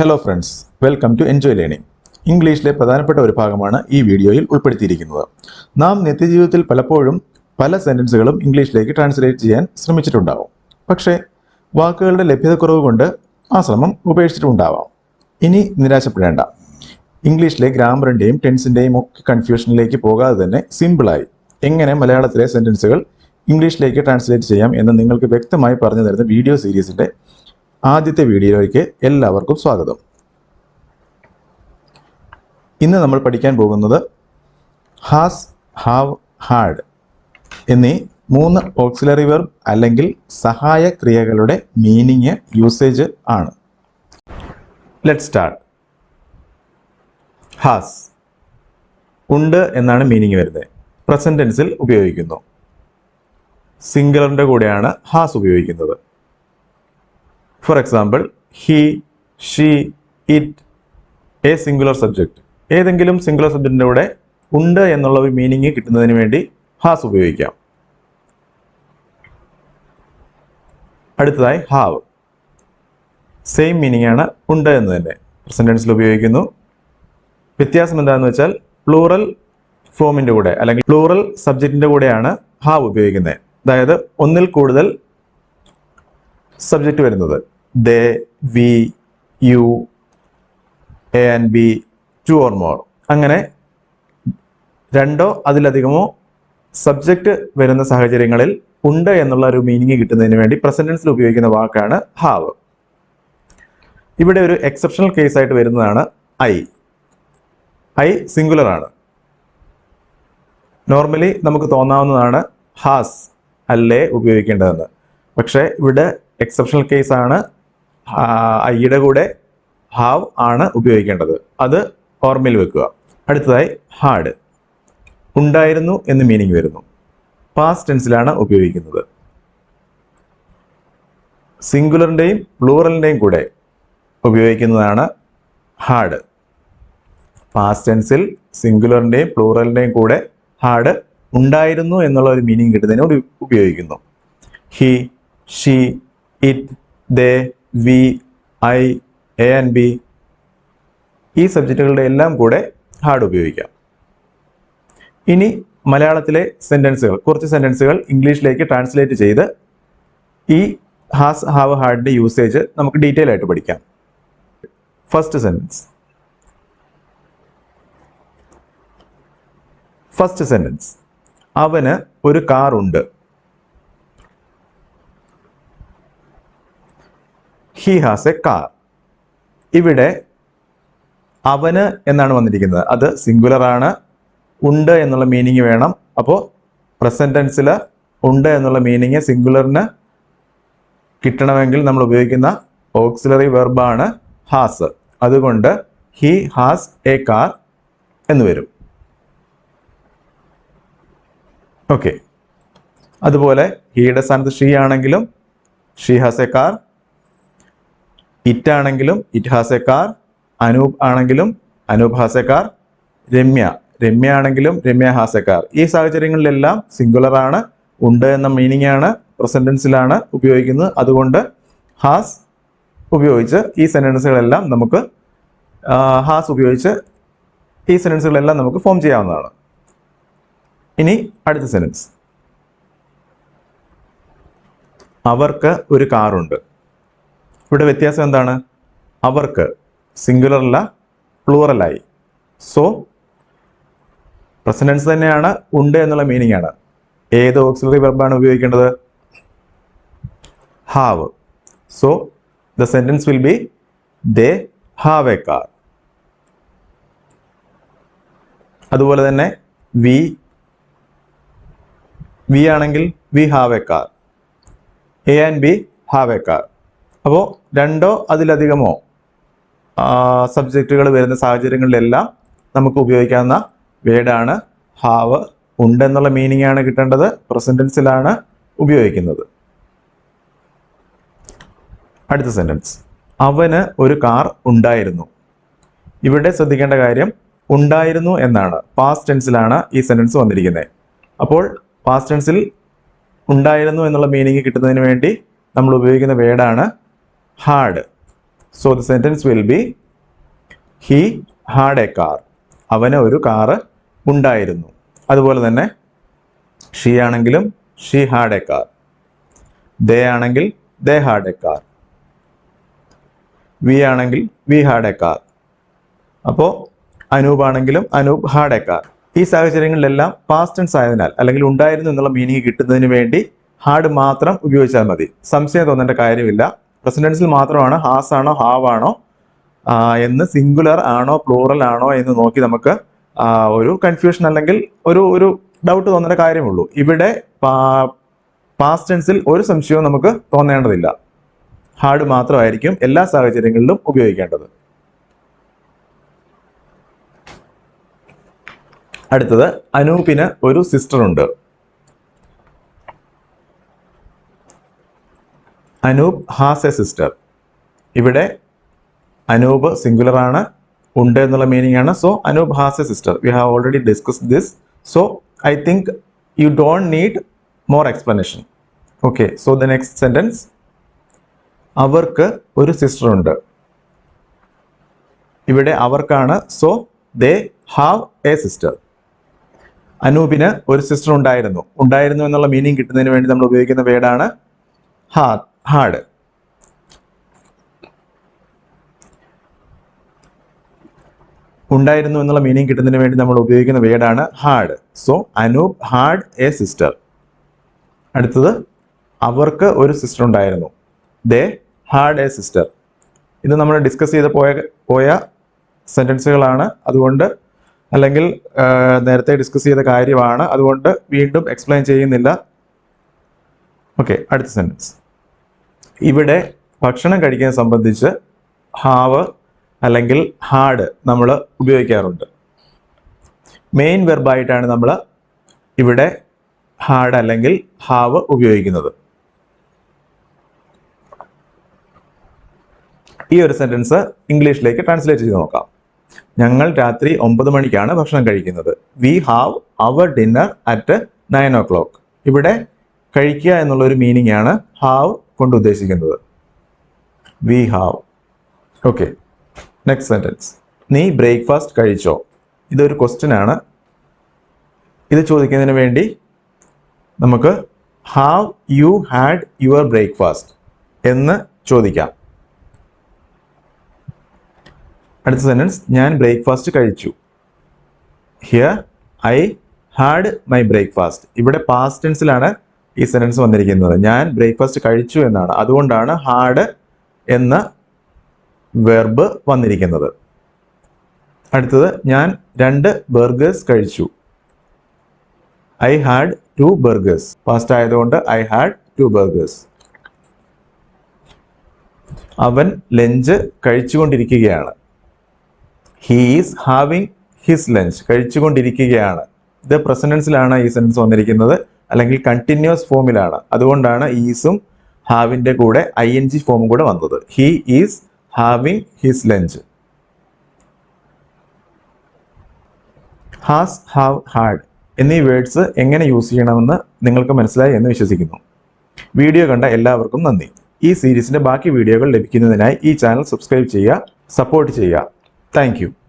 Hello friends welcome to enjoy learning ഇംഗ്ലീഷിലെ പ്രധാനപ്പെട്ട ഒരു ഭാഗമാണ് ഈ വീഡിയോയിൽ ഉൾപ്പെടുത്തിയിരിക്കുന്നത്. നാം നിത്യജീവിതത്തിൽ പലപ്പോഴും പല സെന്റൻസുകളും ഇംഗ്ലീഷിലേക്ക് ട്രാൻസ്ലേറ്റ് ചെയ്യാൻ ശ്രമിച്ചിട്ടുണ്ടാവും. പക്ഷേ വാക്കുകളുടെ ലഭ്യതക്കുറവ് കൊണ്ട് ആ ശ്രമം ഉപേക്ഷിച്ചിട്ടുണ്ടാവാം. ഇനി നിരാശപ്പെടേണ്ട. ഇംഗ്ലീഷിലെ ഗ്രാമറിന്റെയും ടെൻസിന്റെയും ഒക്കെ കൺഫ്യൂഷനിലേക്ക് പോകാതെ തന്നെ സിമ്പിളായി എങ്ങനെ മലയാളത്തിലെ സെന്റൻസുകൾ ഇംഗ്ലീഷിലേക്ക് ട്രാൻസ്ലേറ്റ് ചെയ്യാം എന്ന് നിങ്ങൾക്ക് വ്യക്തമായി പറഞ്ഞു തരുന്ന വീഡിയോ സീരീസിന്റെ ആദ്യത്തെ വീഡിയോയിലേക്ക് എല്ലാവർക്കും സ്വാഗതം. ഇന്ന് നമ്മൾ പഠിക്കാൻ പോകുന്നത് ഹാസ് ഹാവ് ഹാഡ് എന്നീ മൂന്ന് ഓക്സിലറി വെർബ് അല്ലെങ്കിൽ സഹായ ക്രിയകളുടെ മീനിങ് യൂസേജ് ആണ്. ലെറ്റ് സ്റ്റാർട്ട് ഹാസ് ഉണ്ട് എന്നാണ് മീനിങ് വരുന്നത്. പ്രസന്റ് ടെൻസിൽ ഉപയോഗിക്കുന്നു. സിംഗുലറിന്റെ കൂടെയാണ് ഹാസ് ഉപയോഗിക്കുന്നത്. For example he she it a singular subject ഏതെങ്കിലും സിംഗുലർ സബ്ജക്റ്റിന്റെ കൂടെ ഉണ്ട് എന്നുള്ള ഒരു മീനിങ് കിട്ടുന്നതിന് വേണ്ടി ഹാസ് ഉപയോഗിക്കാം. അടുത്തതായി ഹാവ് സെയിം മീനിങ് ആണ് ഉണ്ട് എന്ന് തന്നെ പ്രസന്റ് ഉപയോഗിക്കുന്നു. വ്യത്യാസം എന്താണെന്ന് വെച്ചാൽ പ്ലൂറൽ ഫോമിന്റെ കൂടെ അല്ലെങ്കിൽ പ്ലൂറൽ സബ്ജക്റ്റിന്റെ കൂടെയാണ് ഹാവ് ഉപയോഗിക്കുന്നത്. അതായത് ഒന്നിൽ കൂടുതൽ സബ്ജക്റ്റ് വരുന്നത്. They we, you, A and B two or more. അങ്ങനെ രണ്ടോ അതിലധികമോ സബ്ജക്റ്റ് വരുന്ന സാഹചര്യങ്ങളിൽ ഉണ്ട് എന്നുള്ള ഒരു മീനിങ് കിട്ടുന്നതിന് വേണ്ടി പ്രസന്റൻസിൽ ഉപയോഗിക്കുന്ന വാക്കാണ് ഹാവ് ഇവിടെ ഒരു എക്സെപ്ഷണൽ കേസ് ആയിട്ട് വരുന്നതാണ് ഐ ഐ സിംഗുലർ ആണ്. നോർമലി നമുക്ക് തോന്നാവുന്നതാണ് ഹാസ് അല്ലേ ഉപയോഗിക്കേണ്ടതെന്ന്. പക്ഷേ ഇവിടെ എക്സെപ്ഷണൽ കേസ് ആണ് ഐയുടെ കൂടെ ഹാവ് ആണ് ഉപയോഗിക്കേണ്ടത്. അത് ഓർമ്മയിൽ വെക്കുക. അടുത്തതായി ഹാഡ് ഉണ്ടായിരുന്നു എന്ന് മീനിങ് വരുന്നു. പാസ്റ്റ് ടെൻസിലാണ് ഉപയോഗിക്കുന്നത്. സിംഗുലറിന്റെയും പ്ലൂറലിന്റെയും കൂടെ ഉപയോഗിക്കുന്നതാണ് ഹാഡ് പാസ്റ്റ് ടെൻസിൽ സിംഗുലറിന്റെയും പ്ലൂറലിന്റെയും കൂടെ ഹാഡ് ഉണ്ടായിരുന്നു എന്നുള്ള ഒരു മീനിങ് കിട്ടുന്നതിന് ഉപയോഗിക്കുന്നു. He she it they we I A and B ഈ സബ്ജക്റ്റുകളുടെ എല്ലാം കൂടെ ഹാർഡ് ഉപയോഗിക്കാം. ഇനി മലയാളത്തിലെ സെന്റൻസുകൾ കുറച്ച് സെന്റൻസുകൾ ഇംഗ്ലീഷിലേക്ക് ട്രാൻസ്ലേറ്റ് ചെയ്ത് ഈ ഹാസ് ഹാവ് ഹാർഡിന്റെ യൂസേജ് നമുക്ക് ഡീറ്റെയിൽ ആയിട്ട് പഠിക്കാം. ഫസ്റ്റ് സെന്റൻസ് ഫസ്റ്റ് സെന്റൻസ് അവന് ഒരു car he has a car ഇവിടെ അവന് എന്നാണ് വന്നിരിക്കുന്നത്? അത് സിംഗുലർ ആണ്. ഉണ്ട് എന്നുള്ള മീനിങ് വേണം. അപ്പോൾ പ്രസന്റ് ടെൻസിൽ ഉണ്ട് എന്നുള്ള മീനിങ് സിംഗുലറിന് കിട്ടണമെങ്കിൽ നമ്മൾ ഉപയോഗിക്കുന്ന ഓക്സിലറി വെർബാണ് ഹാസ് അതുകൊണ്ട് ഹി ഹാസ് എ കാർ എന്ന് വരും. ഓക്കെ അതുപോലെ ഹീയുടെ സ്ഥാനത്ത് ഷീ ആണെങ്കിലും she has a car it ആണെങ്കിലും it has a car Anoop ആണെങ്കിലും Anoop has a car Ramya Ramya ആണെങ്കിലും രമ്യ ഹാസ് എ കാർ. ഈ സാഹചര്യങ്ങളിലെല്ലാം സിംഗുലർ ആണ് ഉണ്ട് എന്ന മീനിങ് ആണ് പ്രസന്റൻസിലാണ് ഉപയോഗിക്കുന്നത്. അതുകൊണ്ട് ഹാസ് ഉപയോഗിച്ച് ഈ സെന്റൻസുകളെല്ലാം നമുക്ക് ഹാസ് ഉപയോഗിച്ച് ഈ സെന്റൻസുകളെല്ലാം നമുക്ക് ഫോം ചെയ്യാവുന്നതാണ്. ഇനി അടുത്ത സെന്റൻസ് അവർക്ക് ഒരു കാറുണ്ട്. ഇവിടെ വ്യത്യാസം എന്താണ്? അവർക്ക് സിംഗുലർ അല്ല പ്ലൂറലായി സോ പ്രസന്റൻസ് തന്നെയാണ് ഉണ്ട് എന്നുള്ള മീനിങ് ആണ്. ഏത് ഓക്സിലറി വെർബാണ് ഉപയോഗിക്കേണ്ടത്? Have so the sentence will be they have a car അതുപോലെ തന്നെ വി വി ആണെങ്കിൽ we have a car A and B have a car അപ്പോൾ രണ്ടോ അതിലധികമോ സബ്ജക്റ്റുകൾ വരുന്ന സാഹചര്യങ്ങളിലെല്ലാം നമുക്ക് ഉപയോഗിക്കാവുന്ന വേർഡാണ് ഹാവ് ഉണ്ടെന്നുള്ള മീനിങ് ആണ് കിട്ടേണ്ടത് പ്രസന്റൻസിലാണ് ഉപയോഗിക്കുന്നത്. അടുത്ത സെന്റൻസ് അവന് ഒരു കാർ ഉണ്ടായിരുന്നു. ഇവിടെ ശ്രദ്ധിക്കേണ്ട കാര്യം ഉണ്ടായിരുന്നു എന്നാണ്. പാസ്റ്റ് ടെൻസിലാണ് ഈ സെന്റൻസ് വന്നിരിക്കുന്നത്. അപ്പോൾ പാസ്റ്റ് ടെൻസിൽ ഉണ്ടായിരുന്നു എന്നുള്ള മീനിങ് കിട്ടുന്നതിന് വേണ്ടി നമ്മൾ ഉപയോഗിക്കുന്ന വേർഡാണ് had so the sentence will be he had a car അവന് ഒരു കാറ് ഉണ്ടായിരുന്നു. അതുപോലെ തന്നെ ഷീ ആണെങ്കിലും she had a car they ആണെങ്കിൽ they had a car we ആണെങ്കിൽ വി ഹാഡ് എ കാർ അപ്പോൾ അനൂപ് ആണെങ്കിലും അനൂപ് ഹാഡ് എ കാർ ഈ സാഹചര്യങ്ങളിലെല്ലാം പാസ്റ്റ് ടെൻസ് ആയതിനാൽ അല്ലെങ്കിൽ ഉണ്ടായിരുന്നു എന്നുള്ള മീനിങ് കിട്ടുന്നതിന് വേണ്ടി ഹാഡ് മാത്രം ഉപയോഗിച്ചാൽ മതി. സംശയം തോന്നേണ്ട കാര്യമില്ല. പ്രസന്റൻസിൽ മാത്രമാണ് ഹാസ് ആണോ ഹാവ് ആണോ എന്ന് സിംഗുലർ ആണോ പ്ലൂറൽ ആണോ എന്ന് നോക്കി നമുക്ക് ഒരു കൺഫ്യൂഷൻ അല്ലെങ്കിൽ ഒരു ഒരു ഡൗട്ട് തോന്നേണ്ട കാര്യമുള്ളൂ. ഇവിടെ പാസ്റ്റ് ടെൻസിൽ ഒരു സംശയവും നമുക്ക് തോന്നേണ്ടതില്ല. ഹാർഡ് മാത്രമായിരിക്കും എല്ലാ സാഹചര്യങ്ങളിലും ഉപയോഗിക്കേണ്ടത്. അടുത്തത് അനൂപിന് ഒരു sister Anoop has a sister ഇവിടെ അനൂപ് സിംഗുലർ ആണ് ഉണ്ട് എന്നുള്ള മീനിങ് ആണ്. So Anoop has a sister we have already discuss this so I think you don't need more explanation okay so the next sentence അവർക്ക് ഒരു സിസ്റ്റർ ഉണ്ട്. ഇവിടെ അവർക്കാണ്. So they have a sister അനൂപിന് ഒരു സിസ്റ്റർ ഉണ്ടായിരുന്നു. ഉണ്ടായിരുന്നു എന്നുള്ള മീനിങ് കിട്ടുന്നതിന് വേണ്ടി നമ്മൾ ഉപയോഗിക്കുന്ന വേർഡാണ് ഹാ ഹാഡ് ഉണ്ടായിരുന്നു എന്നുള്ള മീനിങ് കിട്ടുന്നതിന് വേണ്ടി നമ്മൾ ഉപയോഗിക്കുന്ന വേർഡാണ് had. So Anoop had a sister. അടുത്തത് അവർക്ക് ഒരു സിസ്റ്റർ ഉണ്ടായിരുന്നു. They had a sister. ഇത് നമ്മൾ ഡിസ്കസ് ചെയ്ത് പോയ പോയ സെന്റൻസുകളാണ് അതുകൊണ്ട് അല്ലെങ്കിൽ നേരത്തെ ഡിസ്കസ് ചെയ്ത കാര്യമാണ്. അതുകൊണ്ട് വീണ്ടും എക്സ്പ്ലെയിൻ ചെയ്യുന്നില്ല. ഓക്കെ അടുത്ത സെന്റൻസ് ഇവിടെ ഭക്ഷണം കഴിക്കാൻ സംബന്ധിച്ച് ഹാവ് അല്ലെങ്കിൽ ഹാഡ് നമ്മൾ ഉപയോഗിക്കാറുണ്ട്. മെയിൻ വെർബായിട്ടാണ് നമ്മൾ ഇവിടെ ഹാഡ് അല്ലെങ്കിൽ ഹാവ് ഉപയോഗിക്കുന്നത്. ഈ ഒരു സെന്റൻസ് ഇംഗ്ലീഷിലേക്ക് ട്രാൻസ്ലേറ്റ് ചെയ്ത് നോക്കാം. ഞങ്ങൾ രാത്രി ഒമ്പത് മണിക്കാണ് ഭക്ഷണം കഴിക്കുന്നത്. We have our dinner at nine o'clock. ഇവിടെ കഴിക്കുക എന്നുള്ള ഒരു മീനിങ് ആണ് ഹാവ് കൊണ്ട് ഉദ്ദേശിക്കുന്നത് we have okay next sentence നീ ബ്രേക്ക്ഫാസ്റ്റ് കഴിച്ചോ? ഇതൊരു ക്വസ്റ്റ്യൻ ആണ്. ഇത് ചോദിക്കുന്നതിന് വേണ്ടി നമുക്ക് have you had your breakfast എന്ന് ചോദിക്കാം. അടുത്ത സെന്റൻസ് ഞാൻ ബ്രേക്ക്ഫാസ്റ്റ് കഴിച്ചു. Here I had my breakfast ഇവിടെ പാസ്റ്റ് ടെൻസിലാണ് ഈ സെന്റൻസ് വന്നിരിക്കുന്നത്. ഞാൻ ബ്രേക്ക്ഫാസ്റ്റ് കഴിച്ചു എന്നാണ്. അതുകൊണ്ടാണ് ഹാഡ് എന്ന വെർബ് വന്നിരിക്കുന്നത്. അടുത്തത് ഞാൻ രണ്ട് ബർഗേഴ്സ് കഴിച്ചു. I had two burgers past ആയതുകൊണ്ട് ഐ ഹാഡ് ടു ബർഗേഴ്സ് അവൻ lunch കഴിച്ചുകൊണ്ടിരിക്കുകയാണ്. He is having his lunch കഴിച്ചുകൊണ്ടിരിക്കുകയാണ്. ഇത് പ്രസന്റൻസിലാണ് ഈ സെന്റൻസ് വന്നിരിക്കുന്നത്. അല്ലെങ്കിൽ കണ്ടിന്യൂസ് ഫോമിലാണ് അതുകൊണ്ടാണ് ഈസും ഹാവിന്റെ കൂടെ ഐ എൻ ജി ഫോമും കൂടെ വന്നത്. He is having his lunch has have had എന്നീ വേർഡ്സ് എങ്ങനെ യൂസ് ചെയ്യണമെന്ന് നിങ്ങൾക്ക് മനസ്സിലായി എന്ന് വിശ്വസിക്കുന്നു. വീഡിയോ കണ്ട എല്ലാവർക്കും നന്ദി. ഈ സീരീസിന്റെ ബാക്കി വീഡിയോകൾ ലഭിക്കുന്നതിനായി ഈ ചാനൽ സബ്സ്ക്രൈബ് ചെയ്യുക സപ്പോർട്ട് ചെയ്യുക. താങ്ക്